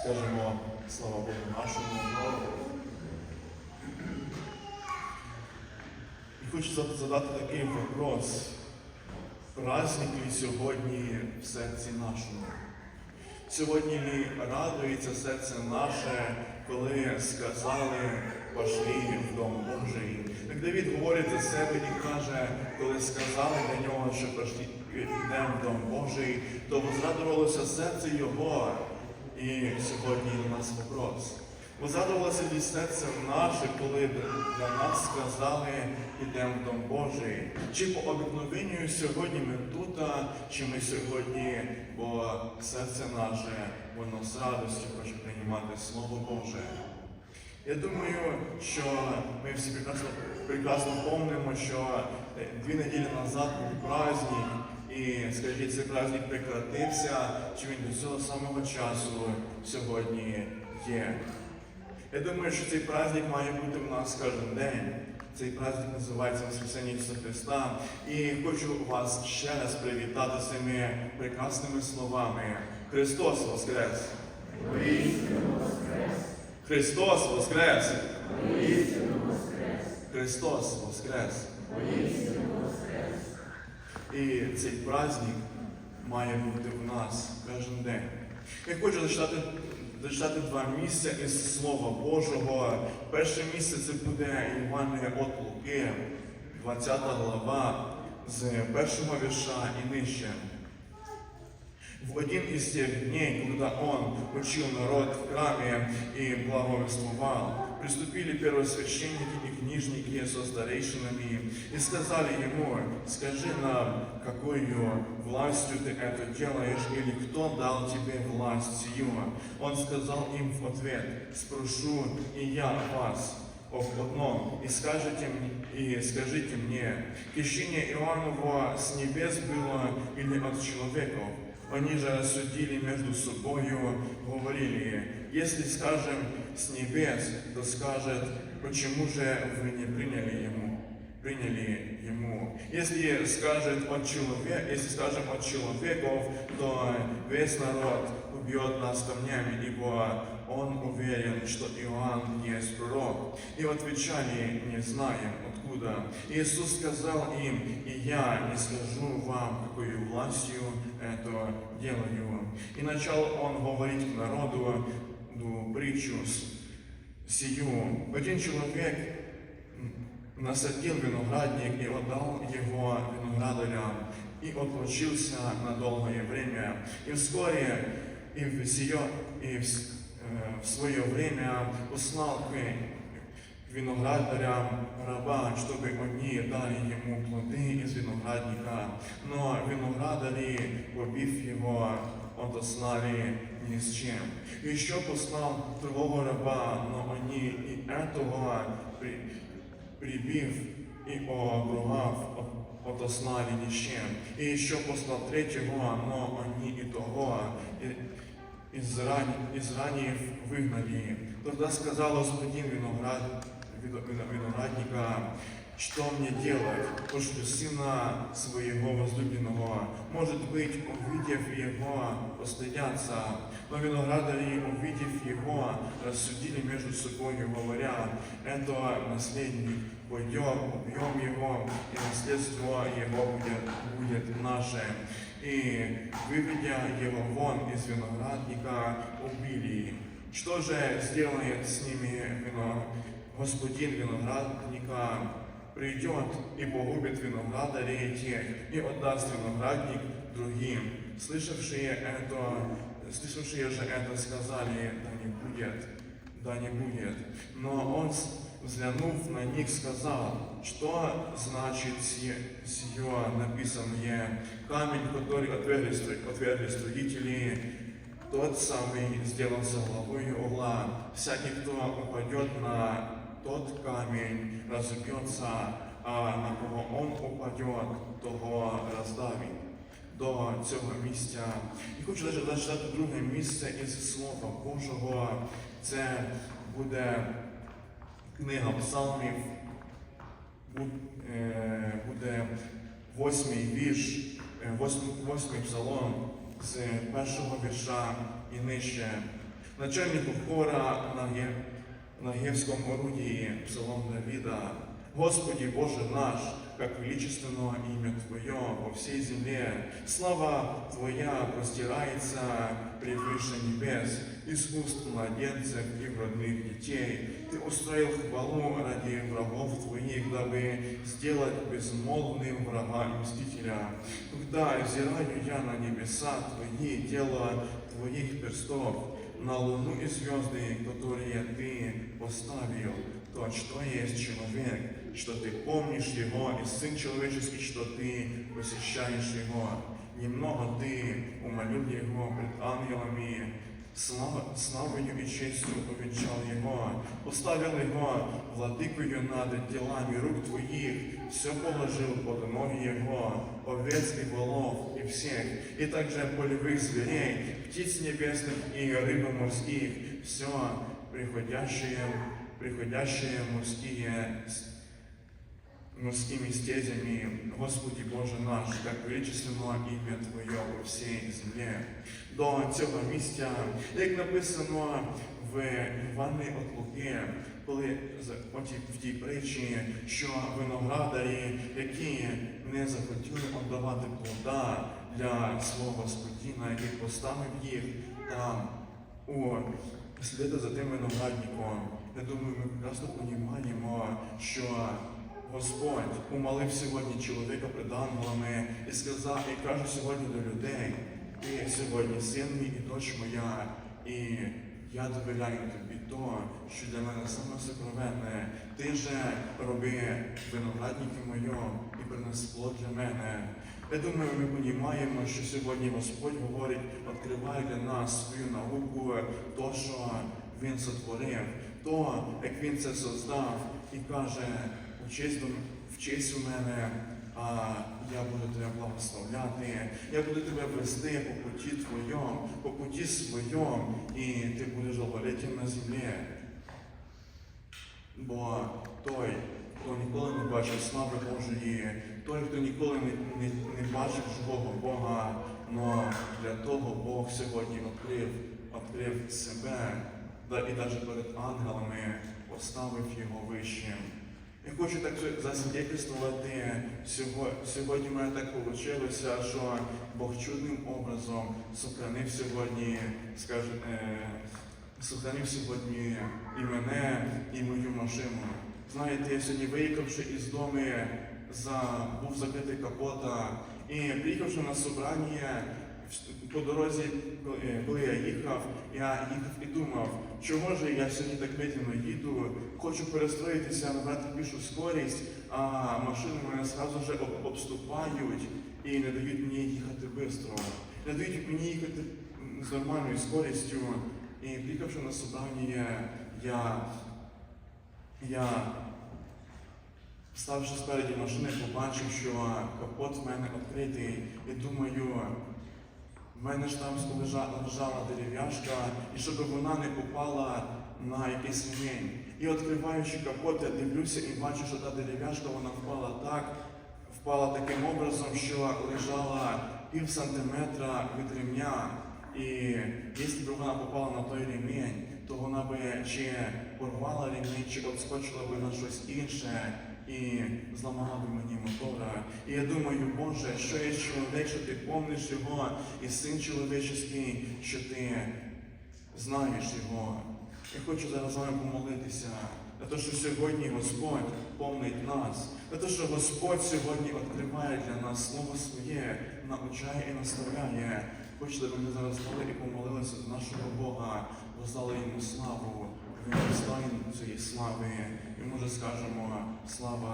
Скажемо слава Богу нашому. І хочу задати такий вопрос. Праздник ли сьогодні в серці нашому? Сьогодні ли радується серце наше, коли сказали пошли в Дом Божий? Так Давід говорить за себе і каже, коли сказали для нього, що пошли йдемо в Дом Божий, то возрадувалося серце його. І сьогодні у нас вопрос. Возрадувалося ли серце наше, коли для нас сказали, ідемо в Дом Божий. Чи по обикновенню сьогодні ми тут, чи ми сьогодні, бо серце наше, воно з радістю хоче приймати Слово Боже. Я думаю, що ми всі прекрасно, прекрасно помнимо, що е, дві неділі назад був праздник, і скажіть, цей праздник прекратився, чи він до цього самого часу сьогодні є. Я думаю, що цей праздник має бути в нас кожен день. Цей праздник називається Воскресення Ісуса Христа. І хочу вас ще раз привітати цими прекрасними словами. Христос Воскрес! Христос Воскрес! Христос Воскрес! І цей праздник має бути в нас кожен день. Я хочу зачитати, зачитати два місця із Слова Божого. Перше місце це буде Євангелія від Луки, 20 глава, з першого вірша і нижче. В один из тех дней, когда он учил народ в храме и благовествовал, приступили первосвященники и книжники со старейшинами и сказали ему, скажи нам, какой властью ты это делаешь, или кто дал тебе власть сию? Он сказал им в ответ, спрошу и я вас, об одном, и скажете, мне- и скажите мне, крещение Иоаннова с небес было или от человеков? Они же рассудили между собою, говорили, если скажем с небес, то скажет, почему же вы не приняли ему? Приняли ему. Если скажет от человека, если скажем от человеков, то весь народ убьет нас камнями, ибо он уверен, что Иоанн есть пророк. И отвечали, не знаем откуда. Иисус сказал им, и я не скажу вам, какой властью это делаю. И начал он говорить к народу ну, притчу сию. Один человек насадил виноградник и отдал его виноградарям, и отлучился на долгое время. И вскоре, и в, сие, и в, с- э, в свое время услал к к виноградарям раба, чтобы они дали ему плоды из виноградника. Но виноградари, побив его, отослали ни с чем. И еще послал другого раба, но они и этого при- прибив и обругав, от- отослали ни с чем. И еще послал третьего, но они и того, и, из, ран, ранів вигнали. Тогда сказал господин виноград, вино- вино- виноградника, что мне делать, пошлю сына своего возлюбленного, может быть, увидев его, постыдятся. Но виноградари, увидев его, рассудили между собой, говоря, это наследник, пойдем, убьем его, и наследство его будет, будет наше. И, выведя его вон из виноградника, убили. Что же сделает с ними вино, господин виноградника? Придет и погубит виноградарей тех, и отдаст виноградник другим. Слышавшие это, слышавшие же это сказали, да не будет, да не будет. Но он, взглянув на них, сказал, что значит сие, сие написанное, камень, который отвергли, отвергли строители, тот самый сделался главой угла. Всякий, кто упадет на тот камень, разобьется, а на кого он упадет, того роздавить. До цього місця. І хочу зачитати друге місце із Слова Божого. Це буде книга Псалмів, е, буде восьмий вірш, е, восьмий, псалом з першого вірша і нижче. начальнику хора на. На Гевском орудии Псалом Давида. Господи Боже наш, как величественно имя Твое во всей земле. Слава Твоя простирается превыше небес, из уст младенцев и родных детей. Ты устроил хвалу ради врагов Твоих, дабы сделать безмолвным врага и мстителя. Когда взираю я на небеса Твои, тело Твоих перстов, на луну и звезды, которые Ты поставил, то что есть человек, что Ты помнишь его, и Сын Человеческий, что Ты посещаешь его. Немного Ты умолил его пред ангелами, слава, славою и честью увенчал его, поставил его владыкою над делами рук Твоих, все положил под ноги его, овец и волов и всех, и также полевых зверей, птиц небесных и рыбы морских, все приходящие, приходящие морские с- морскими стезями, Господи Боже наш, как величественно ім'я Твоє у всій землі. До цього місця, як написано в Івані от Луки, коли в тій притчі, що виноградарі, які не захотіли віддавати плода для свого господіна, який поставив їх там у слідити за тим виноградником. Я думаю, ми прекрасно розуміємо, що Господь умолив сьогодні чоловіка пред ангелами і сказав, і каже сьогодні до людей, ти сьогодні син мій і дочь моя, і я довіряю тобі то, що для мене саме сокровенне. Ти же роби виноградники моєму і принеси плод для мене. Я думаю, ми розуміємо, що сьогодні Господь говорить, відкриває для нас свою науку, то, що Він сотворив, то, як Він це создав, і каже, честь, до- в честь у мене, а я буду тебе благословляти, я буду тебе вести по путі твоєму, по путі своєму, і ти будеш довголіттям на землі. Бо той, хто ніколи не бачив слави Божої, той, хто ніколи не, не, не бачив живого Бога, но для того Бог сьогодні відкрив, відкрив себе, да, і навіть перед ангелами поставив його вищим. Я хочу так засвідчити, сьогодні, в мене так вийшло, що Бог чудним образом сохранив сьогодні, скажімо, е, сохранив сьогодні і мене, і мою машину. Знаєте, я сьогодні виїхавши із дому, за, був закритий капота, і приїхавши на собрання, по дорозі, коли- я їхав, я їхав і думав, чого ж я сьогодні так медленно їду, хочу перестроїтися, набрати більшу скорість, а машини мене зразу вже обступають і не дають мені їхати швидко. Не дають мені їхати з нормальною скорістю. І приїхавши на собрання, я, я ставши спереді машини, побачив, що капот в мене відкритий. І думаю, в мене ж там лежала, лежала дерев'яшка, і щоб вона не попала на якийсь ремінь. І відкриваючи капот, я дивлюся і бачу, що та дерев'яшка вона впала так, впала таким образом, що лежала пів сантиметра від ремня. І якщо б вона попала на той ремінь, то вона би чи порвала ремінь, чи відскочила би на щось інше і зламала би мені мотора. І я думаю, Боже, що є чоловік, що ти помниш його, і син чоловічий, що ти знаєш його. Я хочу зараз з вами помолитися за те, що сьогодні Господь помнить нас, за те, що Господь сьогодні відкриває для нас слово своє, навчає і наставляє. Хочете, ми зараз стали і помолилися до нашого Бога, воздали йому славу, він достоїн цієї слави. І же скажемо слава.